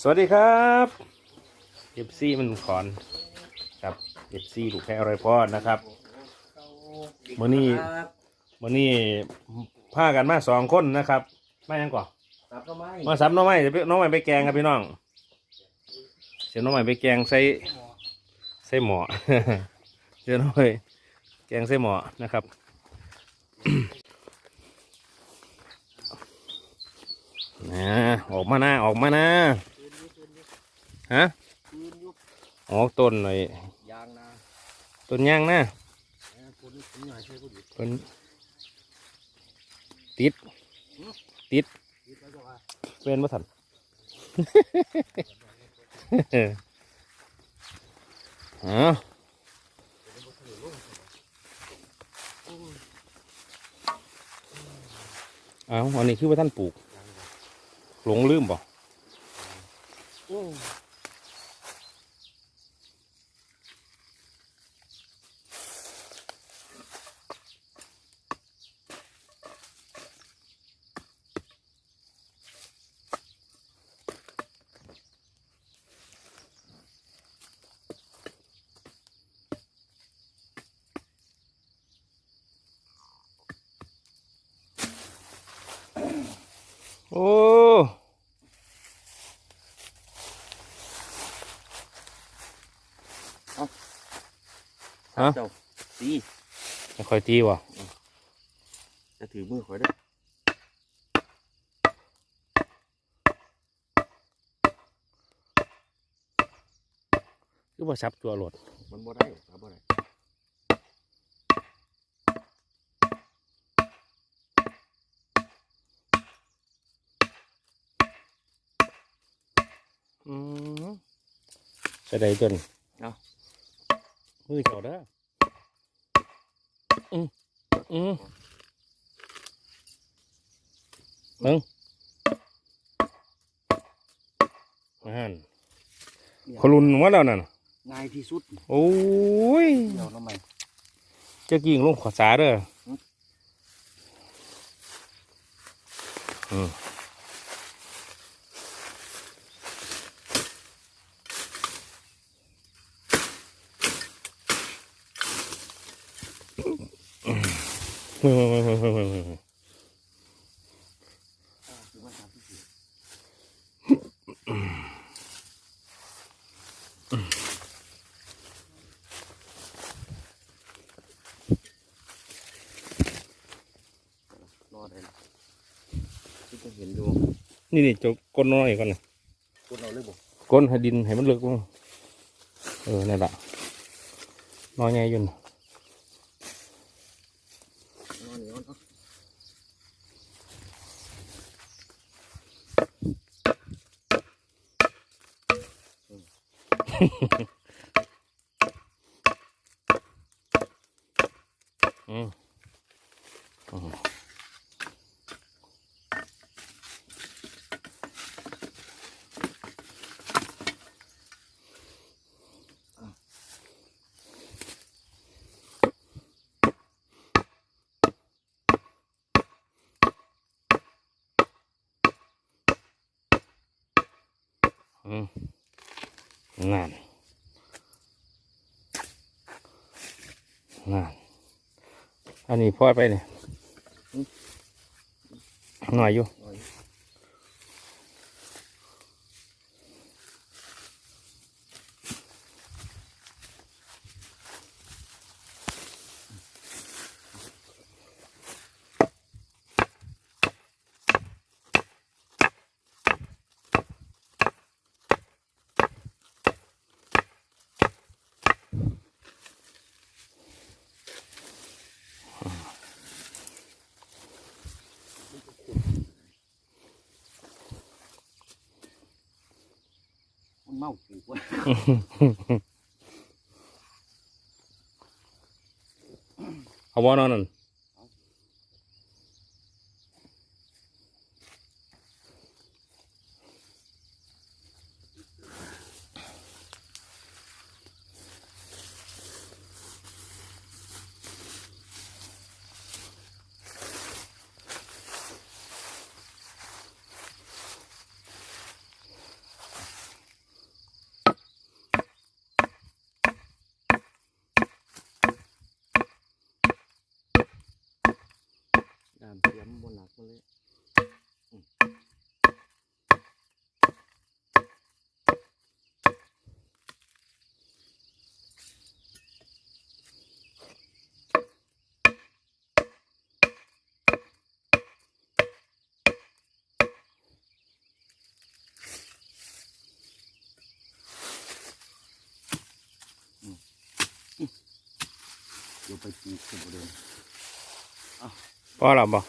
สวัสดีครับเอฟซีมันขอนครับเอฟซีลูกแพ้อร่อยพอดนะครับมื่อนี้มื่อนี้พากันมาสองคนนะครับมายังก่อนครับก็ไม่มาสับหน้องไม้เดี๋ยวน้องไม้ไปแกงครับพี่น้องเสียน้องไม้ไปแกงใส่ใส่หมอเดี๋ยวน้องไม้แกงใส่หมอนะครับนะออกมานะออกมานะ ฮะคืนยุบออกต้นหน่อยยางนาต้นยางนะเออคนนี้ผมอยากใช้ผู้ดีต้นติด ติดดีแล้วจะว่าเป็นมาสันเอาเอาอันนี้คือว่าท่านปลูก หลงลืมบ่ โอ้โอ้ฮะเจ้าตีไม่ค่อยตีว่ะจะถือมือข่อยได้อคือว่าซับตัวโหลดมันบ่ได้ครับบ่ได้ อืม จะได้จนมือเจ้าเด้ออืมอืมมึงนั่นขลุนว่าแล้วนั่นง่ายที่สุด โอ้ยเดี๋ยวน้ำมันเจะกิ่งลงขวาสาเด้ออืม มอืมอ่าถือว่าทำที่สุดรอดได้ละที่จะเห็นดูนี่นี่จะก้นน้อยก่อนนะคนเราเลยบอกก้นให้ดินให้มันเลือกลงเออนี่นแหละน้อยใหญ่อยุ่นนอน Ha ha ha. นี่พ่อไปเนี่ยหน่อยอยู่ มันเมาปลูกเอาบ่นอนนั่น ไปจีบขึ้นบริเวณพอเราบ่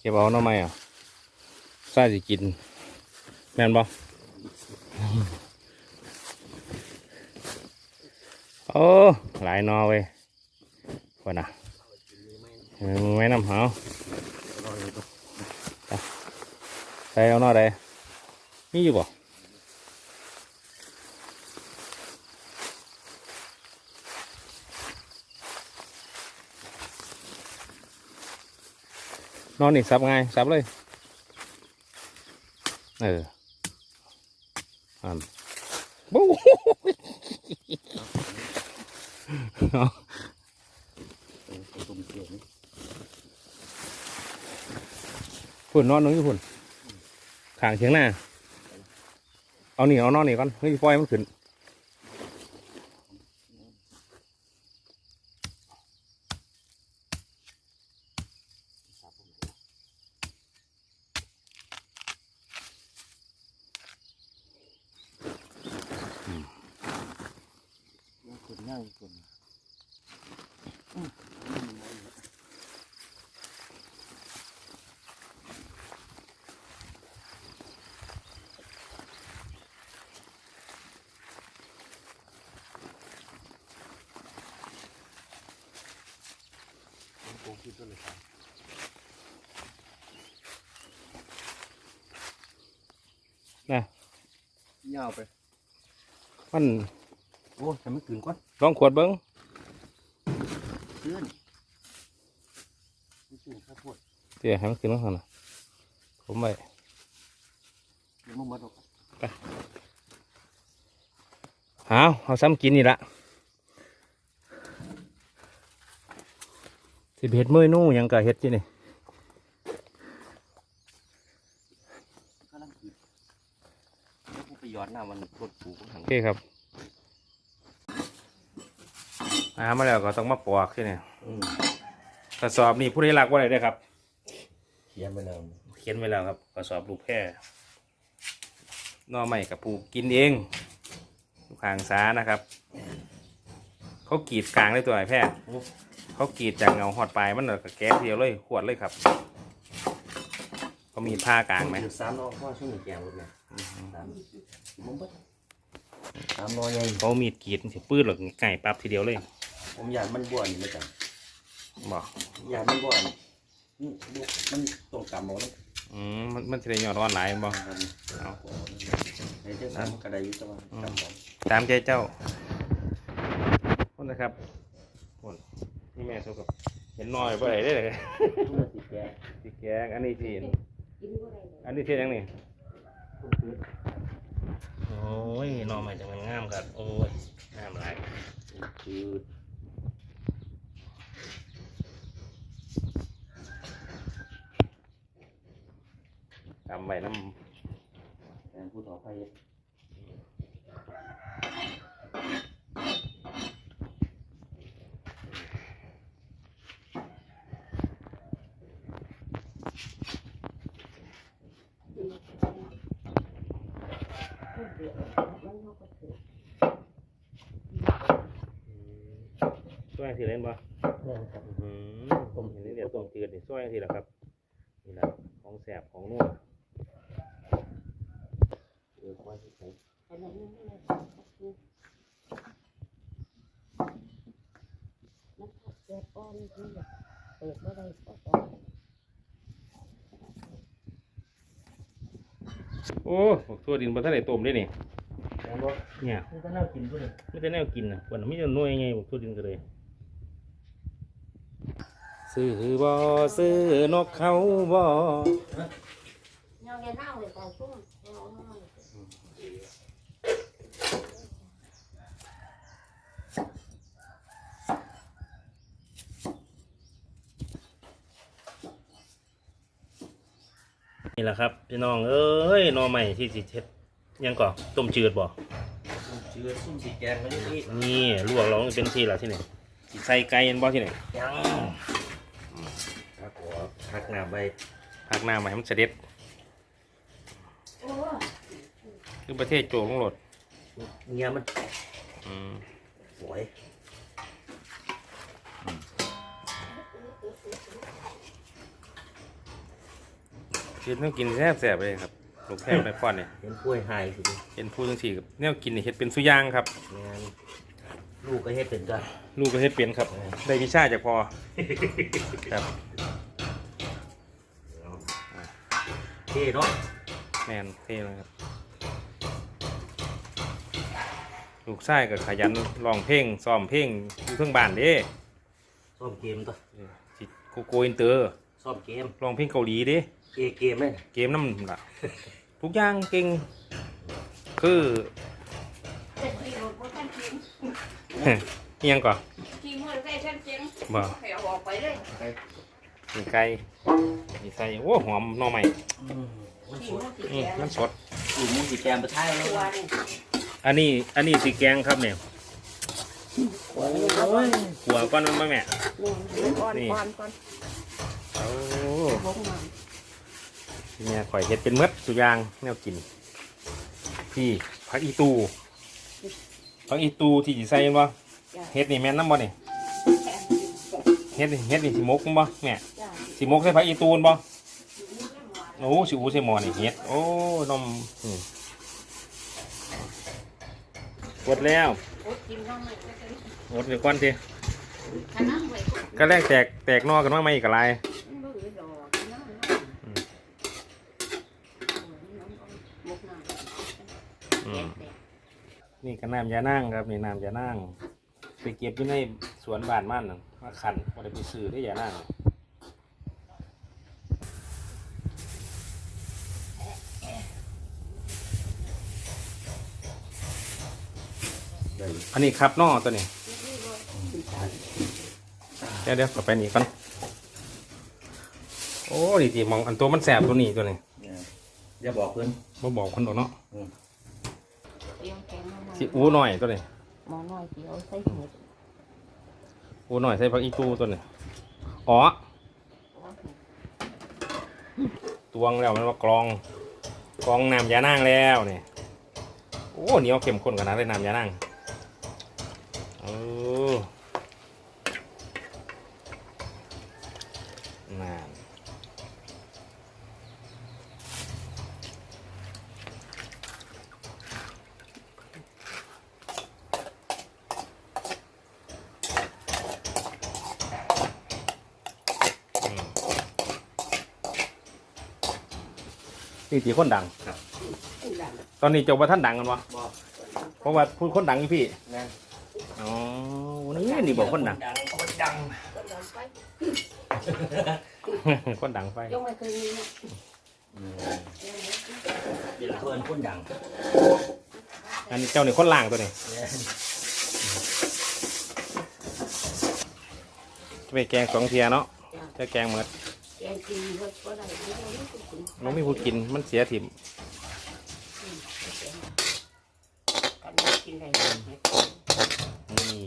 เก็บเอาหน่อไม้อะซาสิกิน แม่นบ่โอ้ หลายนอเว้ยคนน่ะมือไม้น้ำหารอเลยก็ ใส่เอาหนอใดมีอยู่บ่นอนนี่ซับง่ายซับเลย เอออันบู๊เออไปตุ่มเสียงฝุ่นนอนนึงอยู่ฝุ่นขางเชียงหน้า เอานี่เอานอนนี่ก่อนเฮ้ยปล่อยมันขึ้นยัง ขึ้นง่ายขึ้นนะยาวไป มัน โอ้ฉันไม่ขึ้นก่อนลองขวดเบิ้งขึ้นไม่ขึ้นข้าวโพดเดี๋ยวให้มันขึ้นมาก่อนนะผมไปเดี๋ยวมันมาดอกเอาเอาซ้ำกินนี่ละ สิเห็ดเมื่อยนู่หยังกะเห็ดจีนี่กำลังขึ้นแล้วกูไปหยอดหน้ามันกดปลูกมันหันโอเคครับมามาแล้วก็ต้องมาปอกใช่ไหมอืมกระสอบนี่ผู้ใดรักว่าอะไรได้ครับ เขียนไปแล้ว เขียนไว้แล้วครับกระสอบลูกแพร่หนอใหม่กับปลูกกินเองลูกหางสานะครับ เขากรีดกลางเลยตัวไอ้แพร่ เขากรีดจากเงาหอดปลายมันแล้วก็แก๊สเดียวเลยขวดเลยครับเขามีผ้ากลางไหมสามนอพ่อช่วยหนึ่งแกงรถเนี่ยสามมันบ่สามนอใหญ่เขามีดกรีดสิปื้ดหรอกไก่ปั๊บทีเดียวเลย ผมอยากมันบ้วนนี่มาจังบอกอยากมันบ้วนนี่ลูกมันตรงกำหมดเลยอืมมันมันจะได้ยอดร้อนหลายบอกเอาในเจ้าสามกระไดอยุ่ตะวันกำของตามใจเจ้าคนนะครับคน นี่แม่โซกับเห็นน้อยไปไหนได้เลยทุกนาทีแกสีแกงอันนี้ที่เห็นอันนี้เทียนยังนี่ทุกคืนโอ้ยหนอใหม่จังมันงามครับโอ้ยงามหลายคือทำใบน้ำแทนผู้ต่อไปำช่วยทีเล่นบ่แม่ครับ อืมผมเห็นนี่เดี๋ยวต้มจืดนี่ช่วยทีละครับ นี่แหละของแสบของนัวเออควายที่ใส่เปิดเมื่อไรก็ตโอ้บอกทั่วดินบนทะเลต้มได้นี่แทนบ่เนี่ยนี่ก็น่ากินด้วยไม่ได้แนวกินนะวันนี้ไม่ได้น้อยไงบอกทั่วดินก็เลย ซื้อบ่ซื้อนกเขาบ่ nhau nghe nào để còn xuống นี่แหละครับพี่น้องเอ้ยหนอใหม่ที่สิเฮ็ดยังก่อต้มจืดบ่เชื้อซุ่มสีแกงมาดิพี่นี่ลวกเราเป็นที่ละที่ไหนสิใส่ไก่เห็นบ่ที่ไหน ยัง ถ้าขอทักหน้าใบพักหน้ามาให้มันเสด็จคือประเทศโจกลงโหลดเงี้ยมันอืมสวยกินต้องกินแซ่บๆเลยครับลูกแพรในป้อนเนี่ยเห็นกล้วยหายสิเป็นผู้ทั้งสี่ครับแนวกินนี่เฮ็ดเป็นสุย่างครับ งานลูกก็เฮ็ดเป็นกันลูกก็เฮ็ดเป็นครับ ได้วิชาจากพอครับ เท่เนาะแมนเท่เลยครับ ลูกชายก็ขยันร้องเพลงซ้อมเพลงอยู่เพิ่งบ้านเด้ซ่อมเกมตัวสิโกโกอินเตอร์ซ่อมเกมร้องเพลงเกาหลีเด้เอเกมเลยเกมน้ำล่ะทุกอย่างเก่งคือเป็นที่รถบ่ทันกินเอียงก่อนขี่มอเตอร์ไซค์ฉันเจ๊งบ่ให้เอาออกไปเลย มีไก่มีใส่โอ้หอมหน่อใหม่มันขี่สมดอเตอร์อืมไซค์มันสดลูกมึงสีแกมไปท้ายแล้วตัวนี่อันนี้ อันนี้สีแกงครับเนี่ยโอ้ยหัวก้อนมันมาแม่นี่ก่อนนี่ ก่อนก่อนโอ้บงมาเนี่ยข่อยเห็ดเป็นเมดสุอยางแนวกิน พี่ผักอีตูผักอีตูที่สิใส่บ่จ้ะเห็ดนี่แม่นน้ำบ่นี่แค่เห็ดนี่เห็ดนี่สิมกบ่แม่จ้ะ สิมกใส่ผักอีตูนบ่โอ้สิอูใส่หมอนี่เห็ดโอ้นมอืมกดแล้วโอ้ยกินน้ำมันก็จะกดเดี๋ยวก่อนสิขน้ำไว้ก่อนก็แรกแตกแตกนอกกันว่าไม่กะไรมันบ่เหลือดอกกินน้ำมันน้ำอืมโอ้ยน้ำเอามกน้ำอืมแตกนี่ก็น้ำยานั่งครับนี่น้ำยานั่งไปเก็บอยู่ในสวนบ้านมันน่ะมาขันบ่ได้ไปซื้อได้ยานั่ง ได้อันนี้ครับนอตัวนี้เดี๋ยวเดี๋ยวกลับไปนี่ก่อนโอ้ดีจีมองอันตัวมันแสบตัวนี้ตัวนี้เนี่ยอย่าบอกเพื่อนบ่บอกคนดอกเนาะๆเตรียมแกงมาหน่อยสิอู้หน่อยตัวนี้หมอน้อยเดียวใส่เห็ดอู้หน่อยใส่ผักอีตูตัวนี้อ๋อตวงแล้วมันว่ากรองกรองน้ำยานั่งแล้วนี่โอ้เหนียวเข้มข้นขนาดเลยน้ำยานั่ง เออนั่นนี่ตีคนดัง ตอนนี้เจ้าว่าท่านดังกันวะเพราะว่าพูดคนดังอยู่พี่ นี่นี่บอกคนดังดังคนดังคนดังไฟยกไม่เคยมีนะเดี๋ยวเพื่อนคนดัง อันนี้เจ้านี่คนล่างตัวนี้เนี่ยไปแกงสองเทียเนาะจะแกงเหมือนแกงกินเพิ่นก็ได้ไม่ได้ไม่ต้องกินน้องไม่พูดกินมันเสียถิ่มกันไม่กินได้เลย นี่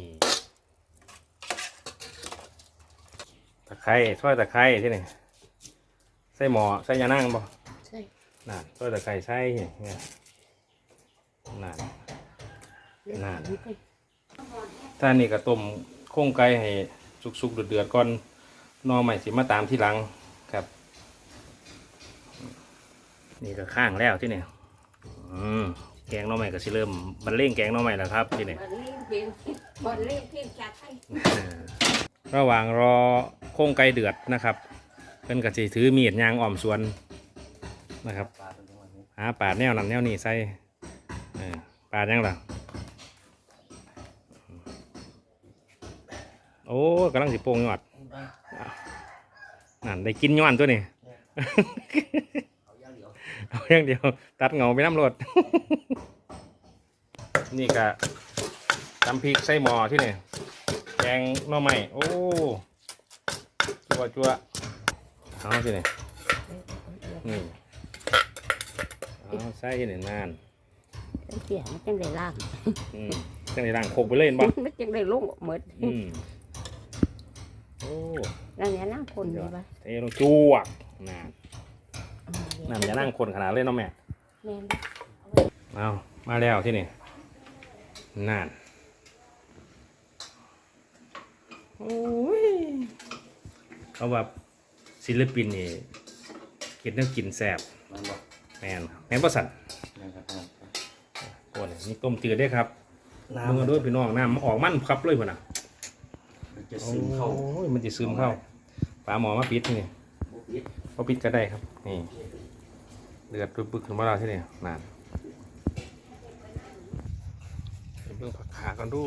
ตะไคร้ช่วยตะไคร้ที่นี่ใส่หมอใส่ยานั่งบ่ใช่นั่นช่วยตะไคร้ใส่เนี่ยนั่นนั่นถ้านี่ก็ต้มโค้งไก่ให้สุกๆเดือดๆก่อนหนอใหม่สิมาตามที่หลังครับ นี่ก็ข้างแล้วที่นี่อืมแกงหนอใหม่ก็สิเริ่มบรรเลงแกงหนอใหม่แล้วครับที่นี่บันเล่นเพลงบันเล่นเพลงชาติไทย ระหว่างรอโค้งไก่เดือดนะครับเพิ่นก็สิถือมีดยางอ้อมสวนนะครับหาปาดแนวนั้นแนวนี้ใส่เออปาดยังล่ะโอ้กำลังสิโป่งยอดนั่นได้กินย้อนตัวนี่เอาอย่างเดียว ตัดเงาไปน้ำรดนี่ก็ตำพริกใส่หม้อที่นี่ กงหน่อไม้โอ้จัวจัวเอาที่นี่นี่เอาใส่นี่นานเสียมันจังได้ล่างอืมจังในร่างโคกไปเลยเห็นบ่มันจังได้ลงหมดอืมโอ้นั่นเนี่ยนั่งคนดีป่ะเทลงจวกนานน้ำอย่านั่งคนขนาดเลยเนาะแม่แม่นเอามาแล้วที่นี่นาน โอ้ยเขาว่าศิลปินนี่กินเนื้อกินแสบมันบอกแมนครับแมนประสันนะครับโอ้ยนี่ต้มจืดได้ครับน้มึงด้วยพี่น้องน้ำมันออกมันครับเลยพ่นน่ะำจะซึมเข้าโอ้ยมันจะซึมเข้าปลาหมอมาปิดนี่พอปิดก็ได้ครับนี่เดือดปึกๆขึ้นมาแล้วที่นี่นานเดี๋ยวเบิ่งผักขากันดู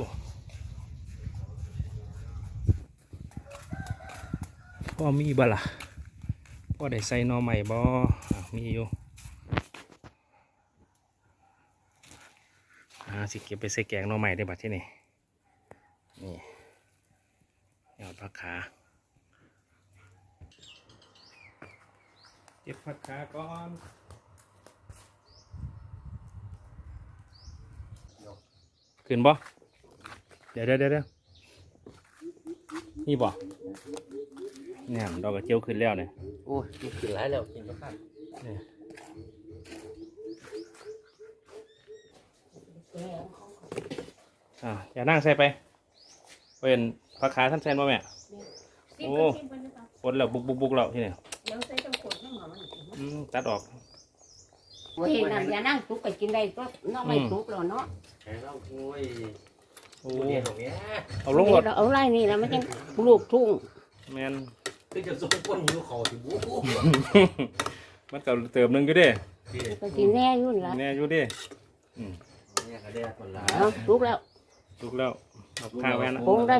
พ่อมีบ่ล่ะพ่อได้ใส่หน่อใหม่บ่อะมีอยู่อ่าสิเก็บไปใส่แกงหน่อใหม่ได้บัดที่นี่นี่ยอดผักขาเก็บผักขาก่อนขึ้นบ่เดี๋ยวเดี๋ยวเดี๋ยวเดี๋ยวนี่บ่ เนี่ยดอกกระเจียวขึ้นแล้วเนี่ยโอ้ยกินขึ้นหลายแล้วกินก็ข้ามอ่าอย่านั่งใส่ไปเป็นผักขาท่านแซนบ่แม่โอ้คนแล้วบุกบุกบุกแล้วที่นี่เดี๋ยวใส่จังขนให้หมอมันอืมตัดออกโอ้ยนั่นอย่านั่งทุกไปกินได้ก็น้องไม่ทุกแล้วเนาะแข็งแล้วโอ้ยโอ้ตัวเดียวตรงเนี้ยเอาลงรถเอาไรนี่แล้วมันยังลูกทุ่งแมน คือจะส่งก้นหิวคอถึงบู๊มันก็เติมหนึงอยู่เดิไปกินแน่อยุ่นละแน่อยู่เดิเนี่ยก็ได้คนละเอาทุกแล้วทุกแล้วเอาข้าวแว่นนะ คงได้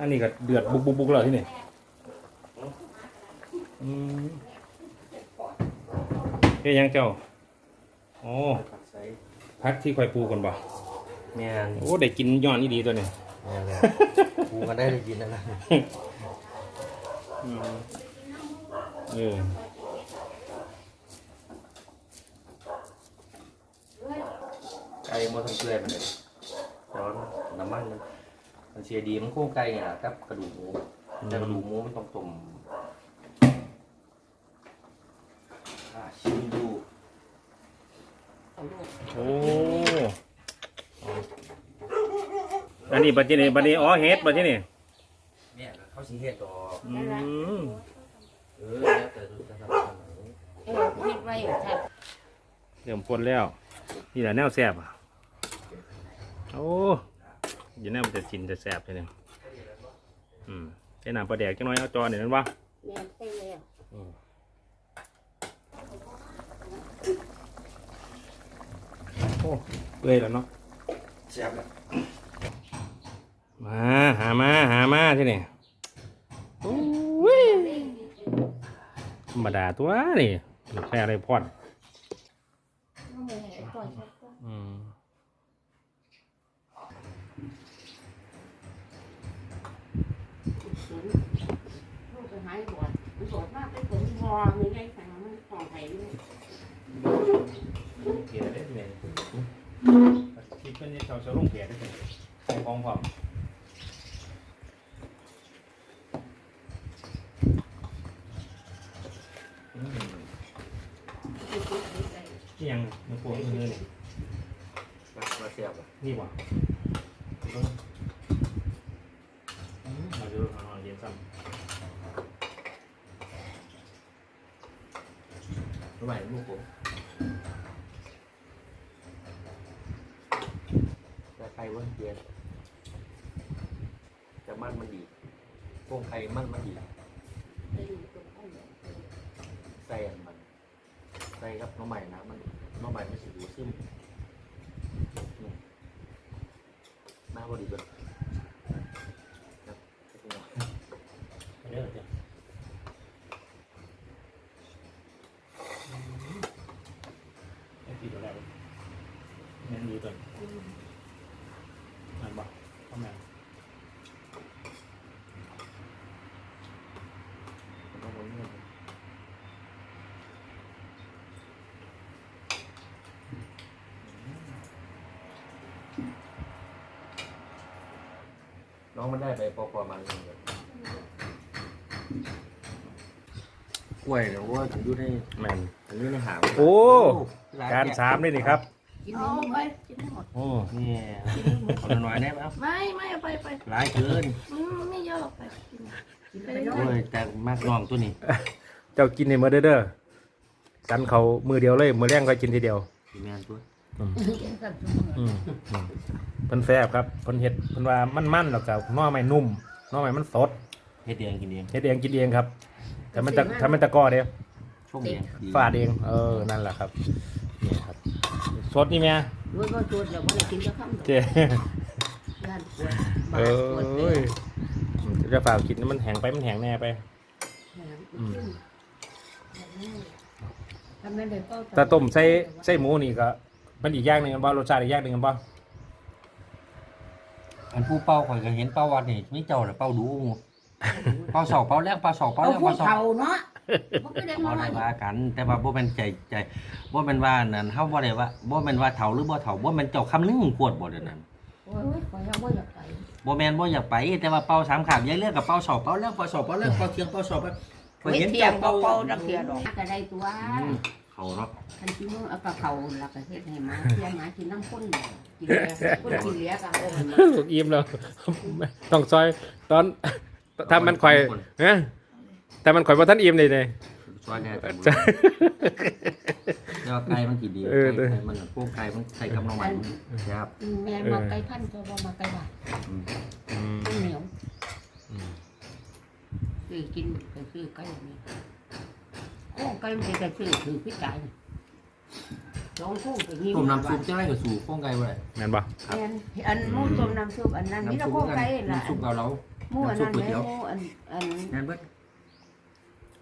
อันนี้ก็เดือดบุกบุกบุกแล้วที่นี่อืมเฮ้ยยังเจ้าโอ้ใส่พักที่คอยปลูกกันบ่แม่นโอ้ได้กินย้อนนี่ดีตัวนี้แม่นเลยกูก็ได้ได้ยินแล้วนะอืม เออไก่มาทำเกลือมันเลยแต่ว่าน้ำมันมันมันเชียร์ดีมันโค้งไก่ไงล่ะกับกระดูกหมูแต่กระดูกหมูมันต้องต้มอะชิมดูโอ้อันนี้บัดนี้นี่บัดนี้อ๋อเฮ็ดบัดนี้นี่ เนี่ยเขาสีเฮ็ดต่ออืมเออแล้วแต่ดูจะทำอะไรเออเฮ็ดไว้ถ้าเริ่มปนแล้ว นี่แหละแนวแซ่บอะโอ้อยังแนวมันจะกินจะแซ่บเลยเนี่ยอืมใช้น้ำปลาแดกจังน้อยเอาจอเนี่อยนั่นวะแม่นไปแล้วโอ้เปื่อยแล้วเนาะแซ่บแล้วมาหามาหามาที่นี่โอ้ย ธรรมดาตัวนี่ลูกแพ้อะไรพอดน้องแม่ให้ก่อนสักก่อนอืมศูนย์ลูกไปหายบวชบวชมากไปผลพอมีไงสั่งมันของไผ่ด้วยเกลือได้ไหมคิดเป็นชาวชาวลงเกียรได้ไหมใส่ของพร้อมที่ยังมันปวดมือเลย มามาแซ่บอะ นี่หว่าเราจะนอนเย็นซ้รู้ไหมลูกผมแต่ไก่ว่าเกลือแต่มันมันดีโค้งไก่มันมันดีไปดูตรงนั้นใส่อันมันใส่กับน้องใหม่นะมันน้องใหม่มันสิดูซึมนี่ มาพอดีเลยครับำเด้อจ้ะไอ้ที่ตัวแรกแม่นดีตัวนั่นบอกทำไม น้องคนนี้ น้องมันได้ไปพอประมาณนึงเลยโล้วยเนี่ยโอ้ยอยู่ในแม่นอยู่ในหางโอ้หลายการแกะสามนี่นี่ครับกินเอาให้หมไปดกินให้หมดโอ้นี่ขอหน่อยได้ไหมครับไม่ไม่เอาไปไปหลายเกินมันไม่เยอะหรอกไปกินกินไปเนาะโอ้ยแต่มากน้องตัวนี้ เจ้ากินในมือเด้อเด้อสันเขามือเดียวเลยมือแรงก็กินทีเดียวทีมงานตัว กินกับอืมอืมเพิ่นแซ่บครับเพิ่นเฮ็ดเพิ่นว่ามันมันแล้วก็หน้อไม้นุ่มหน้อไม้มันสดเฮ็ดเองกินเองเฮ็ดเองกินเองครับแต่มันตะถ้ามันตะกร้อเด้ ช่วงเองดีฟาดเอง เออ นั่นแหละครับนี่ครับสดนี่แม่ด้วยก็ชวนแล้วว่ได้กินจะข้ามเจ้ย่านปวดบาเอดปวดเอ้ยจะฝากกินมันแห้งไปมันแห้งแน่ไปทำไม่ได้เป้าต้มใส่ใส่หมูนี่ก็ มันอีกอย่างหนึ่งกันบ่รสชาติอีกอย่างหนึ่งกันบ่อันผู้เป้าข่อยก็เห็นเป้าวันนี่ไม่เจ้าแต่เป้าดูเป้าสองเป้าแรกเป้าสองเป้าเอาแรกผู้เป้าสอง เฒ่าเนาะมันก็ได้บ่มาได้ว่ากัน แต่ว่าบ่แม่นใจใจบ่แม่นว่านั่นเฮาบ่ได้ว่าบ่แม่นว่าเฒ่าหรือบ่เฒ่าบ่แม่นเจ้าคำนึงกวดบ่เดี๋ยวนั้นโอ้ยขอยังว่าอยากไปบ่แม่นบ่อยากไป แต่ว่าเป้าสามขาบยายเลือกกับเป้าสองเป้าแรกเป้าสองเป้าแรกเป้าเทียงเป้าสองเป้าข่อยไม่เห็นเทียเจ้างเป้าเป้าเป้าดักเทียดอกก็ได้ตัว อืม เขาเนาะทันทีมึงเอากระเขาหลักกระเทศให้มาเทียมากินน้ำข้นกินเลี้ยคนกินเลี้ยกันโอ้มันลูกอิ่มแล้ว ต้องซอยตอนถ้ามันข่อยเนะแต่มันข่อยบ่ทันอิ่มเลยเนี่ย ซอยแน่แต่บ่แต่ว่าไก่มันกินดีเออ ไก่ไก่มันพวกไก่มันใส่กับน้องใหม่ครับแม่มาไก่พันก็ว่ามาไก่หวานอืมอืมมันเหนียวอืมซื้อกินไปซื้อไก่นี่ โอ้ไก่มันจะซื้อถือพิจารณาสองคู่ไปยิ้มต้มน้ำซุปจะได้กับสู่โค้งไก่บ่ได้แม่นบ่อันอันหมูต้มน้ำซุปอันนั้นมีแต่น้ำซุปโค้งกันไก่ละน้ำซุปเกาเหลา หมูอันนั้นแม่หมูอันอันแม่นเบิด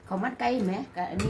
เขาวมันไก่ไหมกับอันนี้